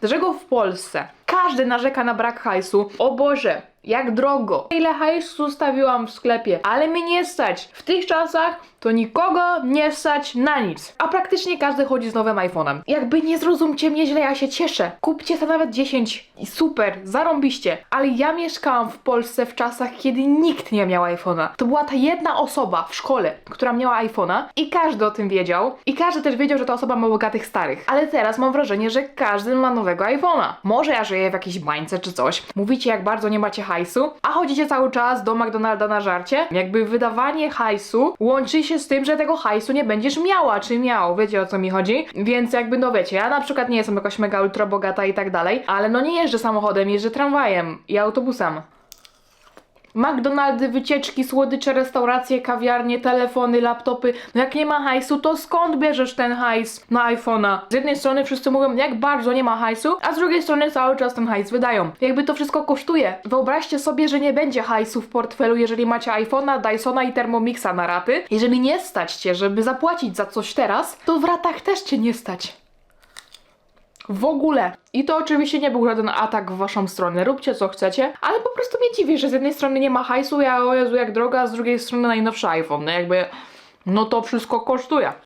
Dlaczego w Polsce każdy narzeka na brak hajsu? O Boże, jak drogo. Ile hajsu zostawiłam w sklepie, ale mnie nie stać. W tych czasach to nikogo nie stać na nic. A praktycznie każdy chodzi z nowym iPhone'em. Jakby nie zrozumcie mnie źle, ja się cieszę. Kupcie sobie nawet 10 i super, zarąbiście. Ale ja mieszkałam w Polsce w czasach, kiedy nikt nie miał iPhone'a. To była ta jedna osoba w szkole, która miała iPhone'a i każdy o tym wiedział. I każdy też wiedział, że ta osoba ma bogatych starych. Ale teraz mam wrażenie, że każdy ma nowego iPhone'a. Może ja żyję w jakiejś bańce czy coś. Mówicie, jak bardzo nie macie hajsu, a chodzicie cały czas do McDonalda na żarcie. Jakby wydawanie hajsu łączy się z tym, że tego hajsu nie będziesz miała, czy miał. Wiecie o co mi chodzi? Więc jakby, no wiecie, ja na przykład nie jestem jakoś mega ultra bogata i tak dalej, ale no nie jeżdżę samochodem, jeżdżę tramwajem i autobusem. McDonaldy, wycieczki, słodycze, restauracje, kawiarnie, telefony, laptopy. No jak nie ma hajsu, to skąd bierzesz ten hajs na iPhone'a? Z jednej strony wszyscy mówią, jak bardzo nie ma hajsu, a z drugiej strony cały czas ten hajs wydają. Jakby to wszystko kosztuje. Wyobraźcie sobie, że nie będzie hajsu w portfelu, jeżeli macie iPhone'a, Dysona i Thermomixa na raty. Jeżeli nie stać cię, żeby zapłacić za coś teraz, to w ratach też cię nie stać. W ogóle. I to oczywiście nie był żaden atak w waszą stronę. Róbcie co chcecie, ale po prostu mnie dziwi, że z jednej strony nie ma hajsu, ja o Jezu jak droga, a z drugiej strony najnowszy iPhone. No jakby, no to wszystko kosztuje.